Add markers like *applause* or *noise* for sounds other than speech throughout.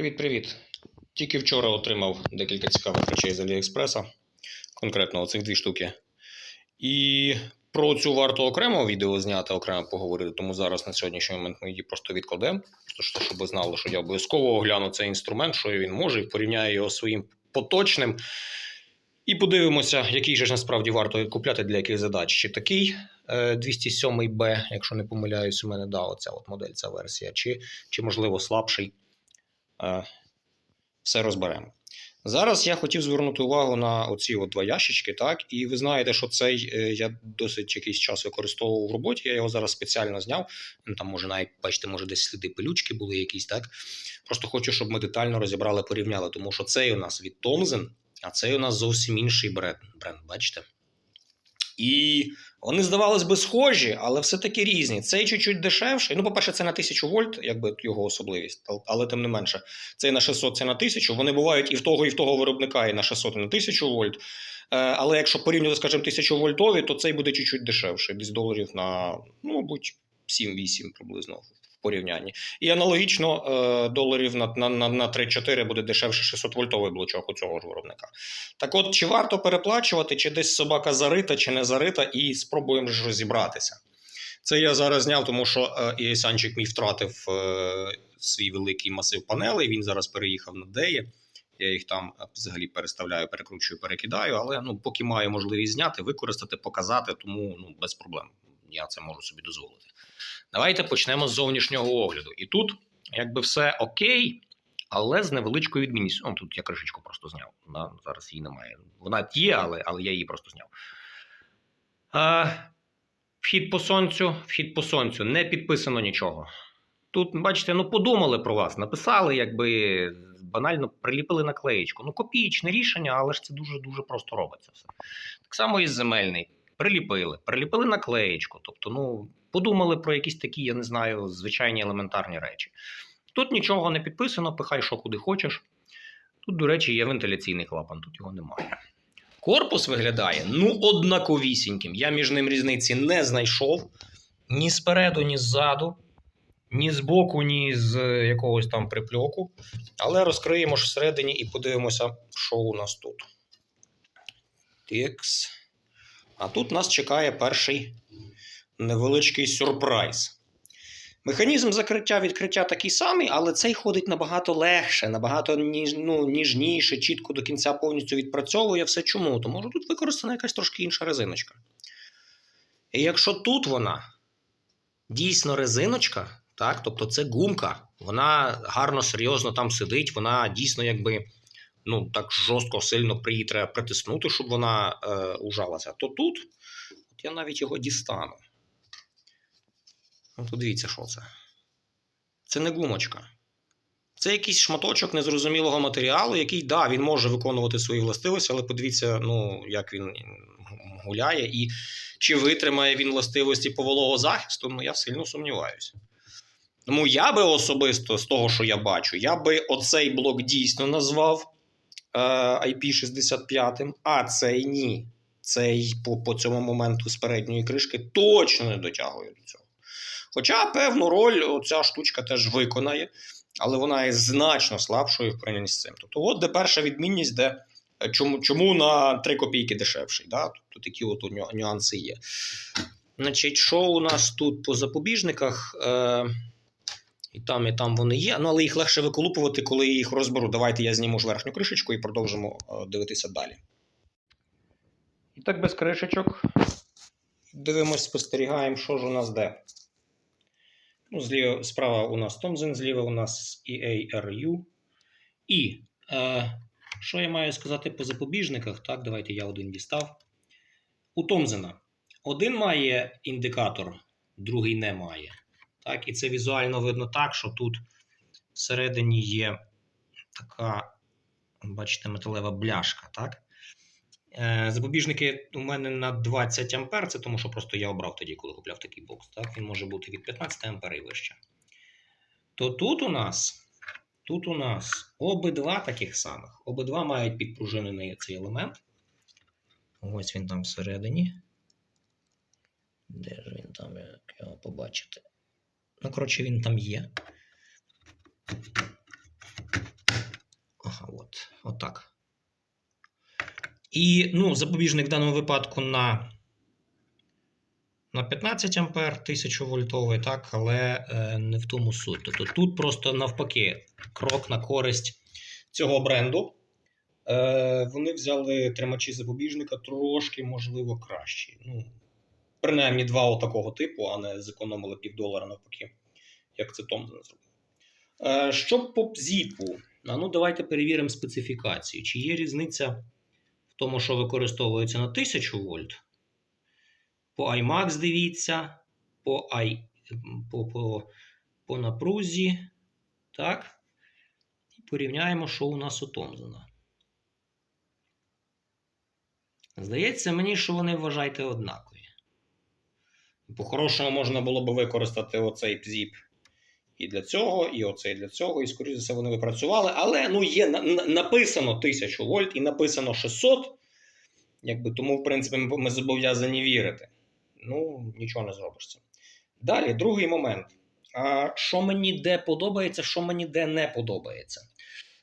Привіт-привіт. Тільки вчора отримав декілька цікавих речей з Аліекспреса, конкретно оцих дві штуки. І про цю варто окремо відео зняти, окремо поговорити, тому зараз на сьогоднішній момент ми її просто відкладемо. Щоб ви знали, що я обов'язково огляну цей інструмент, що він може, і порівняю його своїм поточним. І подивимося, який же ж насправді варто купляти для яких задач. Чи такий е, 207B, якщо не помиляюсь, у мене да, оця от модель, ця версія, чи, чи можливо слабший. Е, все розберемо. Зараз я хотів звернути увагу на оці от два ящички, так, і ви знаєте, що цей е, я досить якийсь час використовував в роботі. Я його зараз спеціально зняв. Ну, Там, може, навіть бачите, може, десь сліди пилючки були якісь, так. Просто хочу, щоб ми детально розібрали, порівняли, тому що цей у нас від Thomson, а цей у нас зовсім інший бренд, бренд бачите? І вони, здавалось би, схожі, але все-таки різні. Цей чуть-чуть дешевший. Ну, по-перше, це на 1000 вольт, якби його особливість, ал- але тим не менше. Цей на 600, це на 1000. Вони бувають і в того, і в того виробника, і на 600, і на 1000 вольт. Е, Але якщо порівнювати, скажімо, 1000 вольтові, то цей буде чуть-чуть дешевший, десь доларів на, ну, мабуть, 7-8 приблизно порівнянні. І аналогічно е, доларів на, на, на, на 3-4 буде дешевше 600 вольтовий блочок у цього ж виробника. Так от, чи варто переплачувати, чи десь собака зарита, чи не зарита, і спробуємо ж розібратися. Це я зараз зняв, тому що е, і Санчик мій втратив е, свій великий масив панелей. Він зараз переїхав на Деї. Я їх там взагалі переставляю, перекручую, перекидаю, але ну, поки маю можливість зняти, використати, показати, тому ну, без проблем. Я це можу собі дозволити. Давайте почнемо з зовнішнього огляду. І тут, якби все окей, але з невеличкою відмінністю. Ну, тут я кришечку просто зняв. Да? Зараз її немає. Вона є, але, але я її просто зняв. А, вхід по сонцю, вхід по сонцю. Не підписано нічого. Тут, бачите, ну подумали про вас, написали, якби банально приліпили наклеєчку. Ну, копієчне рішення, але ж це дуже-дуже просто робиться все. Так само і земельний. Приліпили, приліпили наклеєчку. Тобто, ну, подумали про якісь такі, я не знаю, звичайні елементарні речі. Тут нічого не підписано, пихай що куди хочеш. Тут, до речі, є вентиляційний клапан, тут його немає. Корпус виглядає ну однаковісіньким. Я між ним різниці не знайшов ні спереду, ні ззаду, ні з боку, ні з е, якогось там припльоку. Але розкриємо ж всередині і подивимося, що у нас тут. Текс. А тут нас чекає перший невеличкий сюрприз. Механізм закриття відкриття такий самий, але цей ходить набагато легше, набагато ніж, ну, ніжніше, чітко до кінця повністю відпрацьовує все чому. Тому що тут використана якась трошки інша резиночка. І якщо тут вона дійсно резиночка, так, тобто це гумка, вона гарно, серйозно там сидить, вона дійсно якби ну, так жорстко, сильно її треба притиснути, щоб вона е, ужалася, то тут от я навіть його дістану. Ну, подивіться, що це. Це не гумочка. Це якийсь шматочок незрозумілого матеріалу, який, да, він може виконувати свої властивості, але подивіться, ну, як він гуляє, і чи витримає він властивості по вологозахисту, ну я сильно сумніваюся. Тому я би особисто, з того, що я бачу, я би оцей блок дійсно назвав е, IP65, а цей ні. Цей по, по цьому моменту з передньої кришки точно не дотягує до цього. Хоча певну роль оця штучка теж виконає, але вона є значно слабшою в порівнянні з цим. Тобто, от де перша відмінність, де е, чому, чому на 3 копійки дешевший. Да? Тобто такі от нюанси є. Значить, що у нас тут по запобіжниках? Е, і там, і там вони є, ну але їх легше виколупувати, коли я їх розберу. Давайте я зніму ж верхню кришечку і продовжимо е, дивитися далі. І так без кришечок. Дивимось, спостерігаємо, що ж у нас де. Ну, зліва, справа у нас Thomson, зліва у нас EARU. І е, що я маю сказати по запобіжниках? Так, давайте я один дістав. У Томзена один має індикатор, другий не має. Так, і це візуально видно так, що тут всередині є така, бачите, металева бляшка. Так? Е, Запобіжники у мене на 20 А, це тому що просто я обрав тоді, коли купляв такий бокс. Так? Він може бути від 15 А і вище. То тут у нас, тут у нас обидва таких самих. Обидва мають підпружинений цей елемент. Ось він там всередині. Де ж він там, як його побачити? Ну, коротше, він там є. так. І ну, запобіжник в даному випадку на, на 15 А 1000 вольтовий, так, але е, не в тому суть. Тобто тут просто навпаки крок на користь цього бренду. Е, вони взяли тримачі запобіжника трошки, можливо, кращі. Ну, принаймні два отакого типу, а не зекономили півдолара навпаки, як це Томзен зробив. Е, що по зіпу? А ну, давайте перевіримо специфікацію. Чи є різниця в тому, що використовується на 1000 вольт? По iMax дивіться, по, I, по, по, по напрузі. Так. І порівняємо, що у нас у Томзена. Здається мені, що вони вважайте однакові. По-хорошому можна було би використати оцей бзіп і для цього, і оцей для цього, і, скоріше за все, вони випрацювали. Але ну, є на- на- написано 1000 вольт і написано 600. Якби, тому, в принципі, ми, ми зобов'язані вірити. Ну, нічого не зробиш цим. Далі, другий момент. А, що мені де подобається, що мені де не подобається.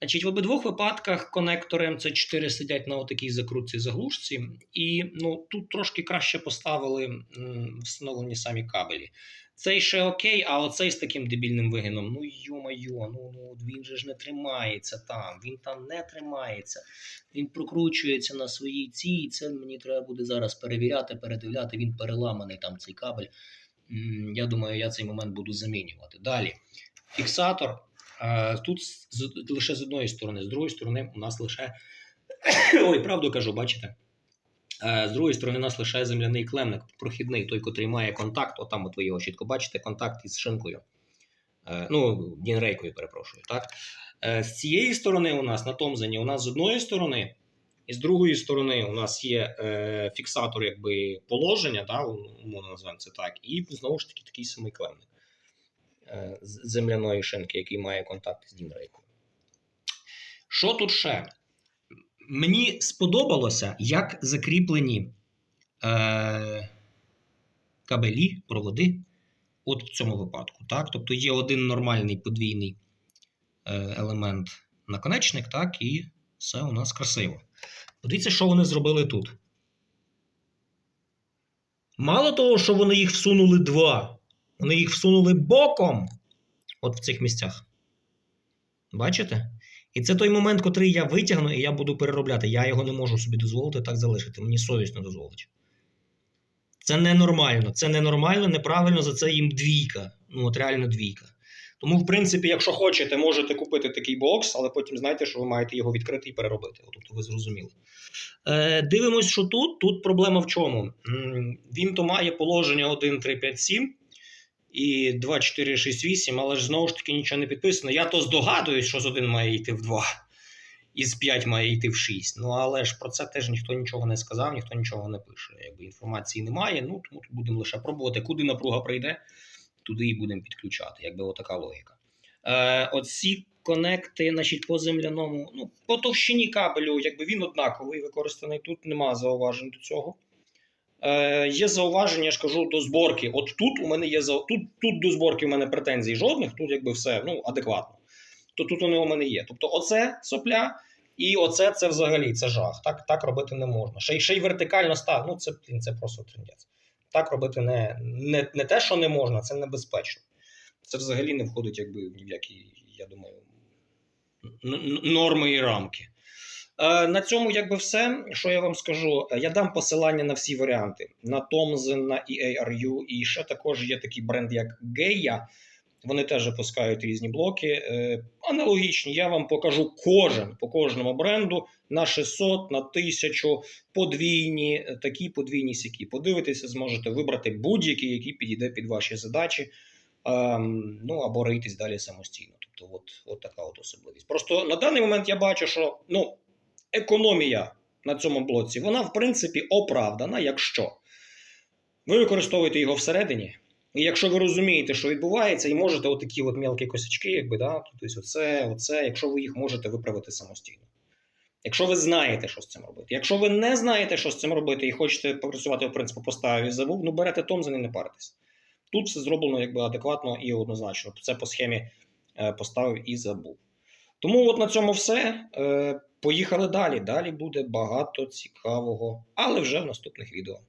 Значить, в обидвох випадках конектори MC4 сидять на отакій закрутці заглушці, і ну, тут трошки краще поставили встановлені самі кабелі. Цей ще окей, а оцей з таким дебільним вигином. Ну йо-майо, ну, ну він же ж не тримається там, він там не тримається, він прокручується на своїй цій, і це мені треба буде зараз перевіряти, передивляти. Він переламаний там цей кабель. М, Я думаю, я цей момент буду замінювати. Далі. Фіксатор. Тут лише з одної сторони, з другої сторони, у нас лише. *coughs* Ой, правду кажу, бачите? З другої сторони, у нас лише земляний клемник, прохідний, той, котрий має контакт, отам от ви його чітко бачите, контакт із шинкою. Е, Ну, дінрейкою, перепрошую. так? Е, З цієї сторони у нас на Томзені, у нас з одної сторони, і з другої сторони у нас є е, фіксатор якби, положення, да, умовно називаємо це так, і знову ж таки такий самий клемник земляної шинки, який має контакт з дінрейкою. Що тут ще? Мені сподобалося, як закріплені е, кабелі, проводи от в цьому випадку. Так? Тобто є один нормальний подвійний е, елемент наконечник, так, і все у нас красиво. Подивіться, що вони зробили тут. Мало того, що вони їх всунули два, вони їх всунули боком от в цих місцях. Бачите? І це той момент, котрий я витягну, і я буду переробляти. Я його не можу собі дозволити так залишити. Мені совість не дозволить. Це ненормально. Це ненормально, неправильно, за це їм двійка. Ну, от реально двійка. Тому, в принципі, якщо хочете, можете купити такий бокс, але потім знайте, що ви маєте його відкрити і переробити. От, Тобто ви зрозуміли. Е, дивимось, що тут. Тут проблема в чому? Він то має положення 1, 3, 5, 7 і 2, 4, 6, 8, але ж знову ж таки нічого не підписано. Я то здогадуюсь, що з 1 має йти в 2, і з 5 має йти в 6. Ну але ж про це теж ніхто нічого не сказав, ніхто нічого не пише. Якби інформації немає, ну тому будемо лише пробувати. Куди напруга прийде, туди і будемо підключати. Якби отака логіка. Е, оці конекти, значить, по земляному, ну, по товщині кабелю, якби він однаковий використаний, тут нема зауважень до цього. Е, є зауваження, я ж кажу, до зборки. От тут у мене є тут, тут до зборки у мене претензій жодних, тут якби все ну, адекватно. То тут вони у мене є. Тобто, оце сопля, і оце це взагалі це жах. Так, так робити не можна. Ще, й- ще й вертикально став. Ну, це, це просто трендець. Так робити не, не, не те, що не можна, це небезпечно. Це взагалі не входить, якби в які, я думаю, норми і рамки. Е, На цьому якби все. Що я вам скажу? Я дам посилання на всі варіанти: на Tomzen, на EARU, і ще також є такий бренд, як Geia. Вони теж запускають різні блоки. Е, Аналогічні. Я вам покажу кожен по кожному бренду на 600, на 1000, подвійні, е, такі подвійні сякі. Подивитися, зможете вибрати будь-який, який підійде під ваші задачі. Ем, ну або рейтись далі самостійно. Тобто, от, от така от особливість. Просто на даний момент я бачу, що ну, економія на цьому блоці, вона в принципі оправдана, якщо ви використовуєте його всередині. І якщо ви розумієте, що відбувається, і можете отакі от мелкі косячки, якби, да, тобто оце, оце, якщо ви їх можете виправити самостійно. Якщо ви знаєте, що з цим робити. Якщо ви не знаєте, що з цим робити, і хочете попрацювати в принципі поставив і забув, ну берете Томзен і не паритесь. Тут все зроблено якби адекватно і однозначно. Це по схемі е, поставив і забув. Тому от на цьому все. Е, Поїхали далі. Далі буде багато цікавого, але вже в наступних відео.